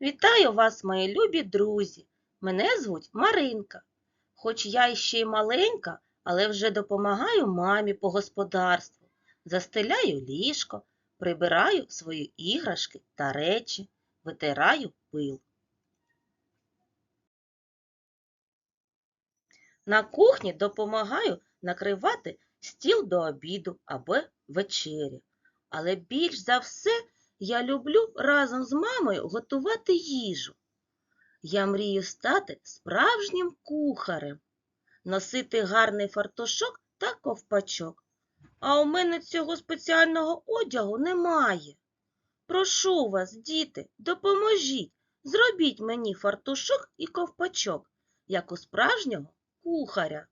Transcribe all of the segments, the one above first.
Вітаю вас, мої любі друзі! Мене звуть Маринка. Хоч я іще й маленька, але вже допомагаю мамі по господарству, застеляю ліжко, прибираю свої іграшки та речі, витираю пил. На кухні допомагаю накривати стіл до обіду або вечері. Але більш за все я люблю разом з мамою готувати їжу. Я мрію стати справжнім кухарем, носити гарний фартушок та ковпачок. А у мене цього спеціального одягу немає. Прошу вас, діти, допоможіть, зробіть мені фартушок і ковпачок, як у справжнього кухаря.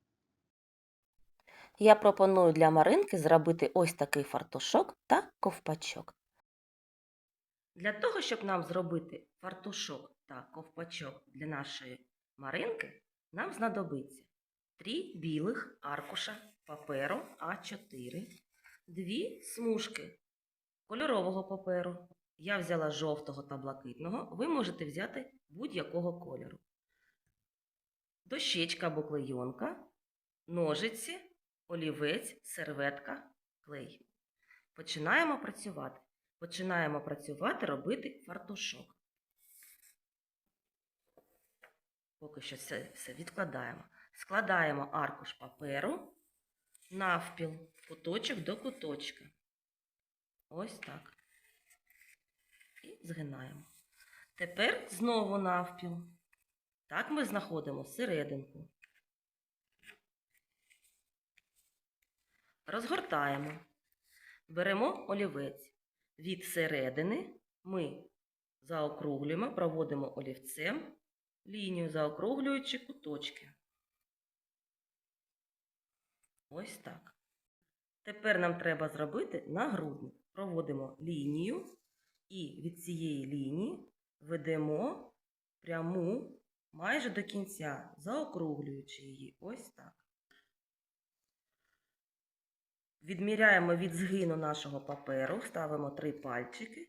Я пропоную для Маринки зробити ось такий фартушок та ковпачок. Для того, щоб нам зробити фартушок та ковпачок для нашої Маринки, нам знадобиться три білих аркуша паперу А4, дві смужки кольорового паперу. Я взяла жовтого та блакитного, ви можете взяти будь-якого кольору. Дощечка або клейонка, ножиці, олівець, серветка, клей. Починаємо працювати. Починаємо працювати, робити фартушок. Поки що це все відкладаємо. Складаємо аркуш паперу навпіл, куточок до куточка. Ось так. І згинаємо. Тепер знову навпіл. Так ми знаходимо серединку. Розгортаємо. Беремо олівець. Від середини ми заокруглюємо, проводимо олівцем лінію, заокруглюючи куточки. Ось так. Тепер нам треба зробити нагрудник. Проводимо лінію і від цієї лінії ведемо пряму майже до кінця, заокруглюючи її. Ось так. Відміряємо від згину нашого паперу, ставимо три пальчики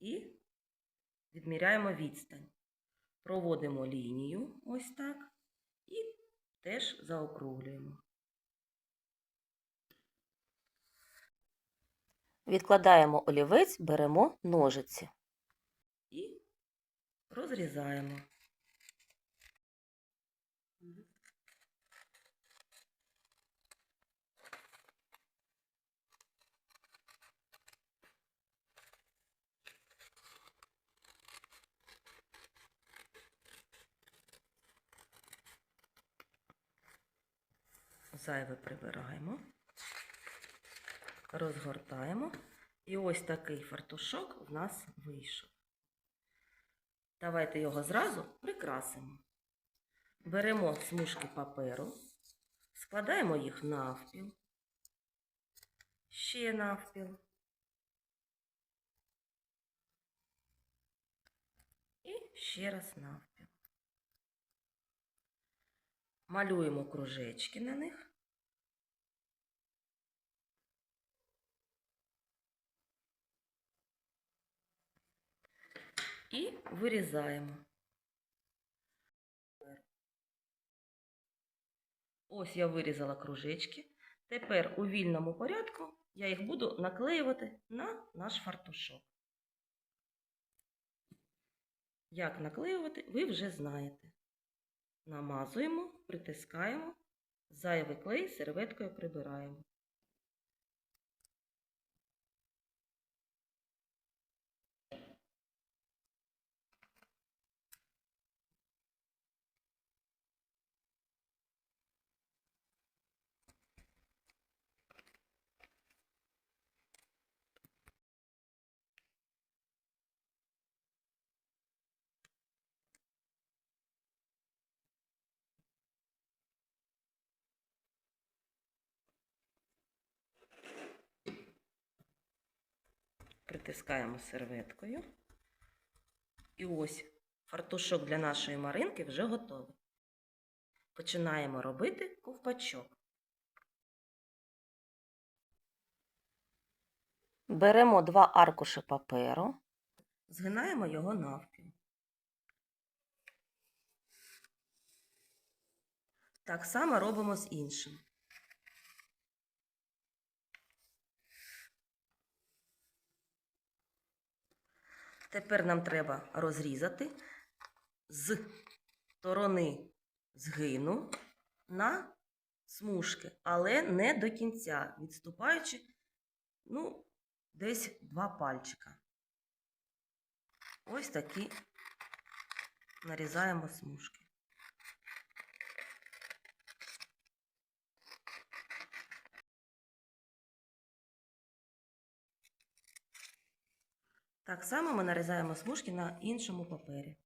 і відміряємо відстань. Проводимо лінію ось так і теж заокруглюємо. Відкладаємо олівець, беремо ножиці і розрізаємо. Зайве прибираємо, розгортаємо. І ось такий фартушок в нас вийшов. Давайте його зразу прикрасимо. Беремо смужки паперу, складаємо їх навпіл, ще навпіл. І ще раз навпіл. Малюємо кружечки на них. І вирізаємо. Ось я вирізала кружечки. Тепер у вільному порядку я їх буду наклеювати на наш фартушок. Як наклеювати, ви вже знаєте. Намазуємо, притискаємо, зайвий клей серветкою прибираємо. притискаємо серветкою. І ось фартушок для нашої маринки вже готовий. Починаємо робити ковпачок. Беремо два аркуші паперу, згинаємо його навпіл. Так само робимо з іншим. Тепер нам треба розрізати з сторони згину на смужки, але не до кінця, відступаючи, ну, десь два пальчика. Ось такі нарізаємо смужки. Так само ми нарізаємо смужки на іншому папері.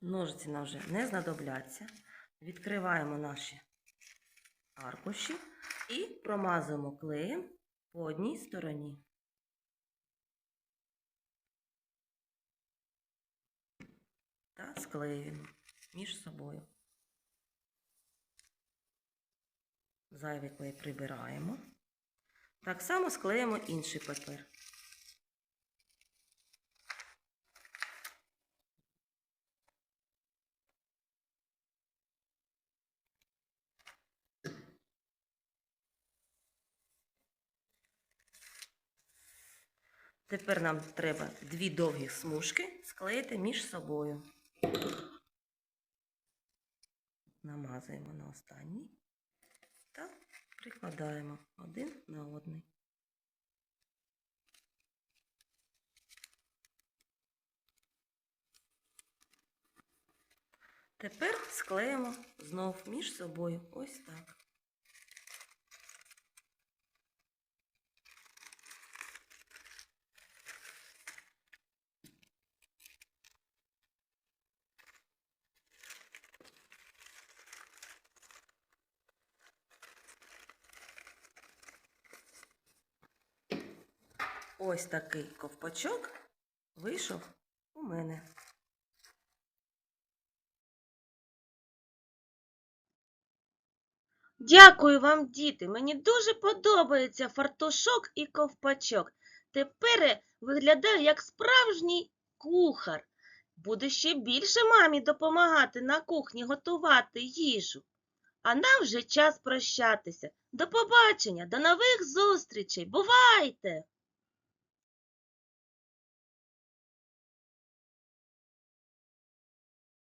Ножиці нам вже не знадобляться. Відкриваємо наші аркуші і промазуємо клеєм по одній стороні. Та склеюємо між собою. Зайвий клей прибираємо. Так само склеїмо інший папір. Тепер нам треба дві довгі смужки склеїти між собою. Намазуємо на останній та прикладаємо один на одний. Тепер склеїмо знов між собою. Ось так. Ось такий ковпачок вийшов у мене. Дякую вам, діти. Мені дуже подобається фартушок і ковпачок. Тепер виглядаю як справжній кухар. Буду ще більше мамі допомагати на кухні готувати їжу. А нам вже час прощатися. До побачення, до нових зустрічей. Бувайте!